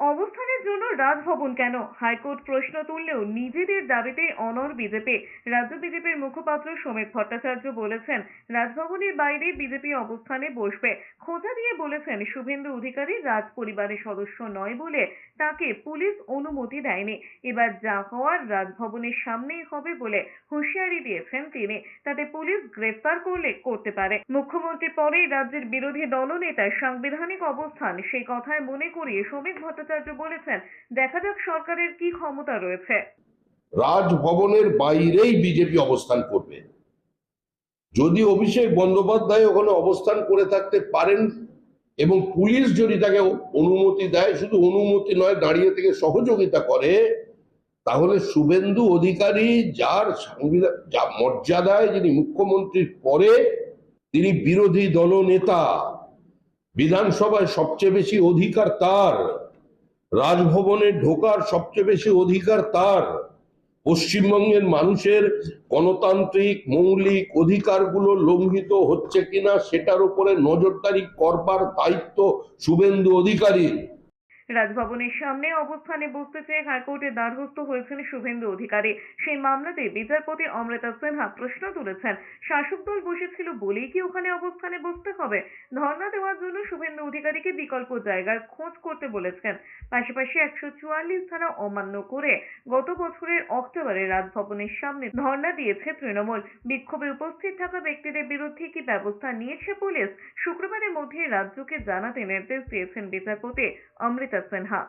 অবস্থানের জন্য রাজভবন কেন? হাইকোর্ট প্রশ্ন তুললেও নিজেদের দাবিতে অনর বিজেপি। রাজ্য বিজেপির মুখপাত্র সৌমিক ভট্টাচার্য বলেছেন, রাজভবনের বাইরে বিজেপি অবস্থানে বসবে। খোঁজা দিয়ে বলেছেন, শুভেন্দু অধিকারী রাজ পরিবারের সদস্য নয় বলে তাকে পুলিশ অনুমতি দেয়নি। এবার যা হওয়ার রাজভবনের সামনেই হবে বলে হুঁশিয়ারি দিয়েছেন তিনি। তাতে পুলিশ গ্রেফতার করলে করতে পারে। মুখ্যমন্ত্রী পরেই রাজ্যের বিরোধী দলনেতার সাংবিধানিক অবস্থান সেই কথায় মনে করিয়ে শ্রমিক ভট্টাচার্য বলেছেন, দেখা যাক সরকারের কি ক্ষমতা রয়েছে। রাজভবনের বাইরেই বিজেপি অবস্থান করবে। যদি অভিষেক বন্দ্যোপাধ্যায় ওখানে অবস্থান করে থাকতে পারেন এবং পুলিশ যদি তাকে অনুমতি দেয়, শুধু অনুমতি নয়, দাঁড়িয়ে থেকে সহযোগিতা করে, তাহলে শুভেন্দু অধিকারী যার সাংবিধান মর্যাদায় যিনি মুখ্যমন্ত্রীর পরে, তিনি বিরোধী দলনেতা, বিধানসভায় সবচেয়ে বেশি অধিকার তার। রাজভবনে ঢোকার সবচেয়ে বেশি অধিকার তার। পশ্চিমবঙ্গের মানুষের গণতান্ত্রিক, মৌলিক অধিকারগুলো লঙ্ঘিত হচ্ছে কিনা সেটার উপরে নজরদারি করবার দায়িত্ব শুভেন্দু অধিকারীর। রাজভবনের সামনে অবস্থানে বসতে চেয়ে হাইকোর্টের দ্বারস্থ হয়েছেন শুভেন্দু অধিকারী। সেই মামলাতে বিচারপতি অমৃতা সিনহা প্রশ্ন তুলেছেন, শাসক দল বসেছিল বলেই কি ওখানে অবস্থানে বসতে হবে? ধর্ণা দেওয়ার জন্য শুভেন্দু অধিকারীকে বিকল্প জায়গার খোঁজ করতে বলেছেন। পাশাপাশি একশো চুয়াল্লিশ ধারা অমান্য করে গত বছরের অক্টোবরে রাজভবনের সামনে ধর্ণা দিয়েছে তৃণমূল। বিক্ষোভে উপস্থিত থাকা ব্যক্তিদের বিরুদ্ধে কি ব্যবস্থা নিয়েছে পুলিশ? শুক্রবারের মধ্যে রাজ্যকে জানাতে নির্দেশ দিয়েছেন বিচারপতি অমৃতা সিনহা